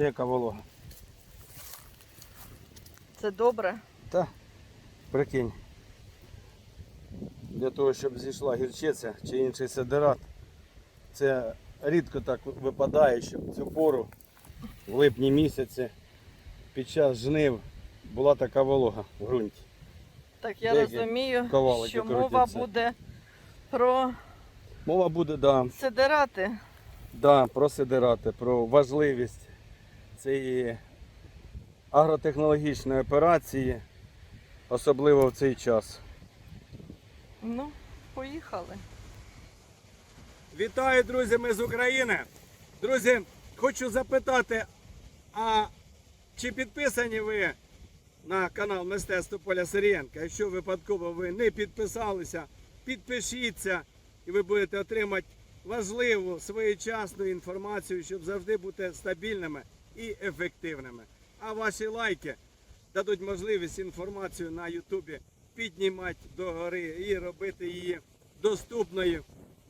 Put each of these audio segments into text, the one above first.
Бачите, яка волога? Це добре. Та, прикинь. Для того, щоб зійшла гірчиця чи інший сидерат, це рідко так випадає, щоб в цю пору, в липні місяці, під час жнив була така волога в ґрунті. Так я Деякі розумію, ковалики що мова крутяться. буде про Мова буде да, сидирати. да, про сидерати, про важливість цієї агротехнологічної операції, особливо в цей час. Ну, поїхали. Вітаю, друзі, ми з України. Друзі, хочу запитати, а чи підписані ви на канал Мистецтво Поля Сирієнка? Якщо випадково ви не підписалися, підпишіться і ви будете отримати важливу своєчасну інформацію, щоб завжди бути стабільними і ефективними. А ваші лайки дадуть можливість інформацію на Ютубі піднімати догори і робити її доступною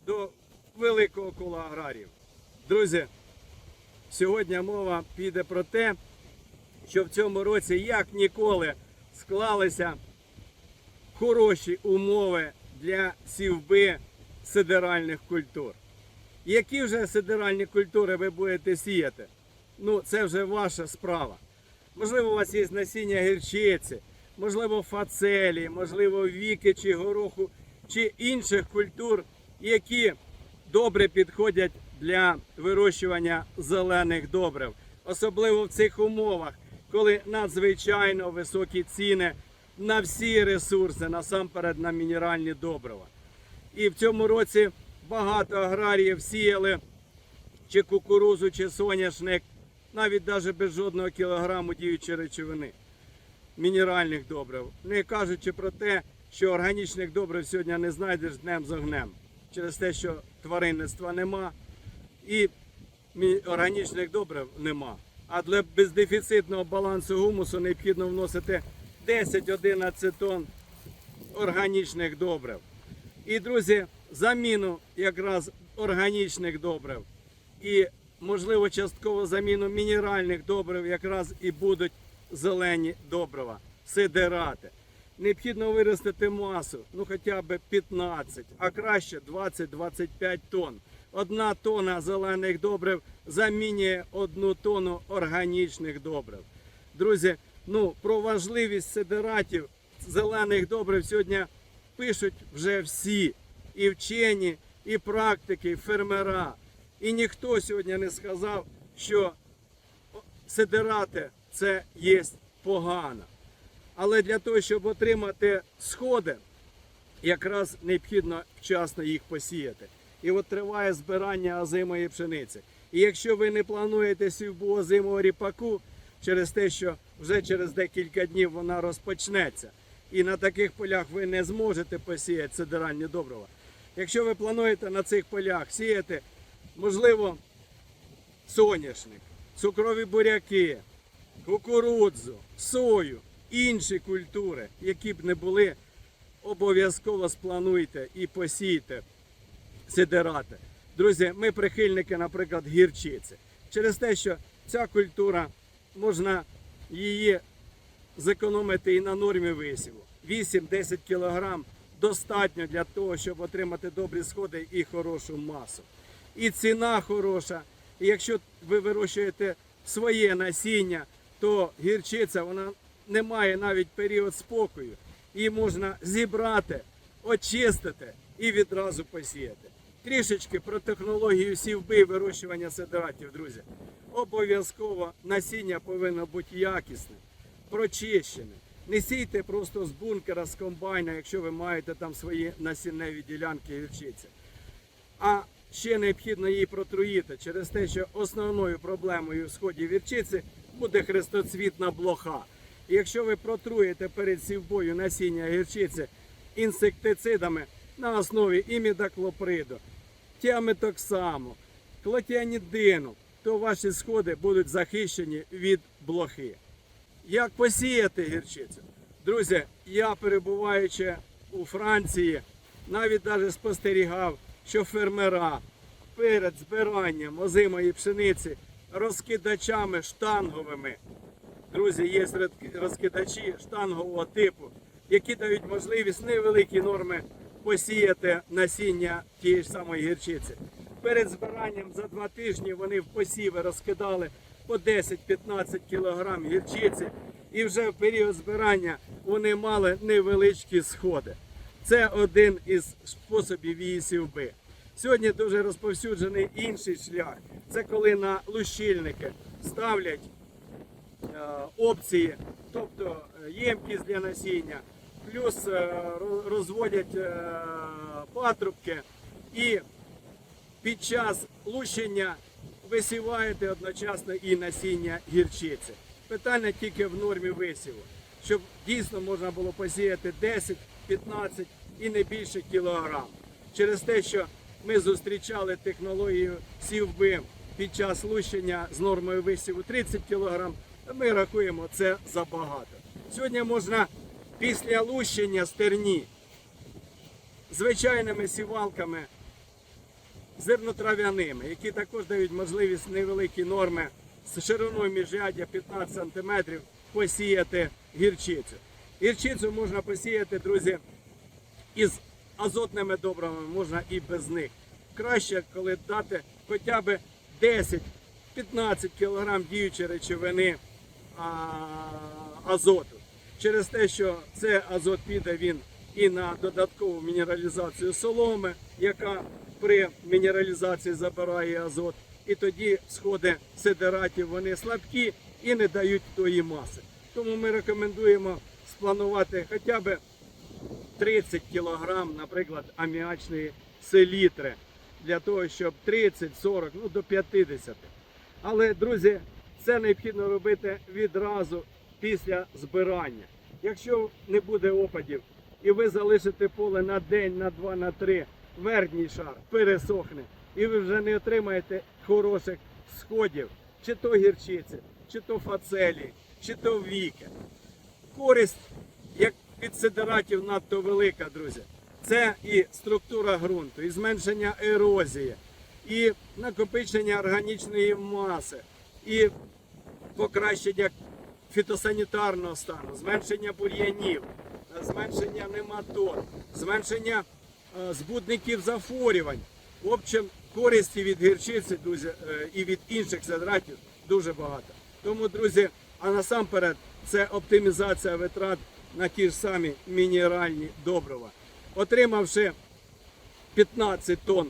до великого кола аграріїв. Друзі, сьогодні мова піде про те, що в цьому році як ніколи склалися хороші умови для сівби сидеральних культур. Які вже сидеральні культури ви будете сіяти? Ну, це вже ваша справа. Можливо, у вас є насіння гірчиці, можливо, фацелі, можливо, віки чи гороху, чи інших культур, які добре підходять для вирощування зелених добрив. Особливо в цих умовах, коли надзвичайно високі ціни на всі ресурси, насамперед на мінеральні добрива. І в цьому році багато аграріїв сіяли чи кукурузу, чи соняшник, навіть навіть без жодного кілограму діючої речовини мінеральних добрив. Не кажучи про те, що органічних добрив сьогодні не знайдеш днем з огнем. Через те, що тваринництва нема і органічних добрив нема. А для бездефіцитного балансу гумусу необхідно вносити 10-11 тонн органічних добрив. І, друзі, заміну якраз органічних добрив і, можливо, частково заміну мінеральних добрив якраз і будуть зелені добрива, сидерати. Необхідно виростити масу, ну хоча б 15, а краще 20-25 тонн. Одна тонна зелених добрив замінює одну тонну органічних добрив. Друзі, ну про важливість сидератів зелених добрив сьогодні пишуть вже всі і вчені, і практики, і фермера. І ніхто сьогодні не сказав, що сидерати це є погано. Але для того, щоб отримати сходи, якраз необхідно вчасно їх посіяти. І от триває збирання озимої пшениці. І якщо ви не плануєте сівбу озимого ріпаку, через те, що вже через декілька днів вона розпочнеться, і на таких полях ви не зможете посіяти сидеральні добрива. Якщо ви плануєте на цих полях сіяти, можливо, соняшник, цукрові буряки, кукурудзу, сою, інші культури, які б не були, обов'язково сплануйте і посійте сидерати. Друзі, ми прихильники, наприклад, гірчиці. Через те, що ця культура можна її зекономити і на нормі висіву. 8-10 кг достатньо для того, щоб отримати добрі сходи і хорошу масу. І ціна хороша. І якщо ви вирощуєте своє насіння, то гірчиця вона не має навіть період спокою. Її можна зібрати, очистити і відразу посіяти. Трішечки про технологію сівби і вирощування сидератів, друзі. Обов'язково насіння повинно бути якісне, прочищене. Не сійте просто з бункера, з комбайна, якщо ви маєте там свої насінневі ділянки гірчиці. А ще необхідно її протруїти через те, що основною проблемою в сході вірчиці буде хрестоцвітна блоха. І якщо ви протруєте перед сівбою насіння гірчиці інсектицидами на основі імідаклоприду, тіаметоксаму, клотіанідину, то ваші сходи будуть захищені від блохи. Як посіяти гірчицю? Друзі, я перебуваючи у Франції, навіть навіть спостерігав, що фермера перед збиранням озимої пшениці розкидачами штанговими. Друзі, є розкидачі штангового типу, які дають можливість невеликі норми посіяти насіння тієї ж самої гірчиці. Перед збиранням за два тижні вони в посіви розкидали по 10-15 кг гірчиці, і вже в період збирання вони мали невеличкі сходи. Це один із способів її сівби. Сьогодні дуже розповсюджений інший шлях. Це коли на лущильники ставлять е, опції, тобто е, ємкість для насіння, плюс е, розводять патрубки і під час лущення висіваєте одночасно і насіння гірчиці. Питання тільки в нормі висіву, щоб дійсно можна було посіяти 10, 15 і не більше кілограм. Через те, що ми зустрічали технологію сівби під час лущення з нормою висіву 30 кг, ми рахуємо це забагато. Сьогодні можна після лущення стерні звичайними сівалками зернотрав'яними, які також дають можливість невеликі норми з шириною міжряддя 15 см посіяти гірчицю. Гірчицю можна посіяти, друзі, із азотними добривами, можна і без них. Краще, коли дати хоча б 10-15 кг діючої речовини азоту. Через те, що це азот піде він і на додаткову мінералізацію соломи, яка при мінералізації забирає азот, і тоді сходи сидератів вони слабкі і не дають тої маси. Тому ми рекомендуємо спланувати хоча б 30 кг, наприклад, аміачної селітри для того, щоб 30, 40, ну до 50. Але, друзі, це необхідно робити відразу після збирання. Якщо не буде опадів і ви залишите поле на день, на два, на три, верхній шар пересохне, і ви вже не отримаєте хороших сходів, чи то гірчиці, чи то фацелі, чи то віки користь як від сидератів надто велика, друзі. Це і структура ґрунту, і зменшення ерозії, і накопичення органічної маси, і покращення фітосанітарного стану, зменшення бур'янів, зменшення нематод, зменшення е, збудників захворювань. В общем, користі від гірчиці друзі, е, і від інших сидератів дуже багато. Тому, друзі, а насамперед це оптимізація витрат на ті ж самі мінеральні добрива. Отримавши 15 тонн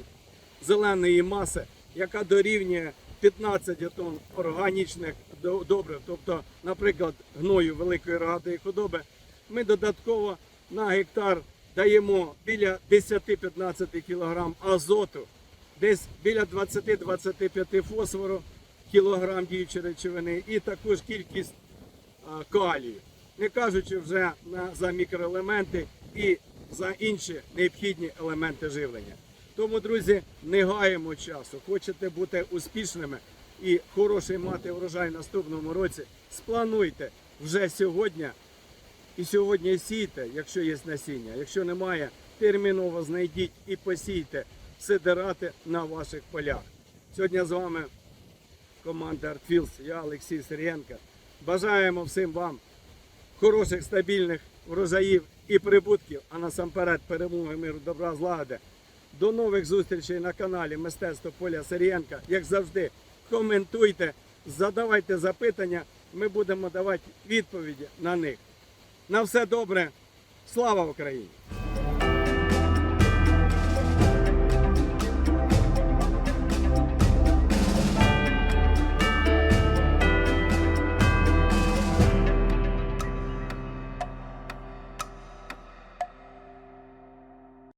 зеленої маси, яка дорівнює 15 тонн органічних до- добрив, тобто, наприклад, гною великої рогатої худоби, ми додатково на гектар даємо біля 10-15 кг азоту, десь біля 20-25 фосфору кілограм діючої речовини і таку ж кількість калію, не кажучи вже за мікроелементи і за інші необхідні елементи живлення. Тому, друзі, не гаємо часу. Хочете бути успішними і хороший мати врожай наступному році. Сплануйте вже сьогодні і сьогодні сійте, якщо є насіння. Якщо немає, терміново знайдіть і посійте сидирати на ваших полях. Сьогодні з вами команда Артфілс, я Олексій Сирієнко. Бажаємо всім вам хороших, стабільних врожаїв і прибутків, а насамперед перемоги, миру, добра, злагоди. До нових зустрічей на каналі Мистецтво Поля Сирієнка. Як завжди, коментуйте, задавайте запитання, ми будемо давати відповіді на них. На все добре. Слава Україні!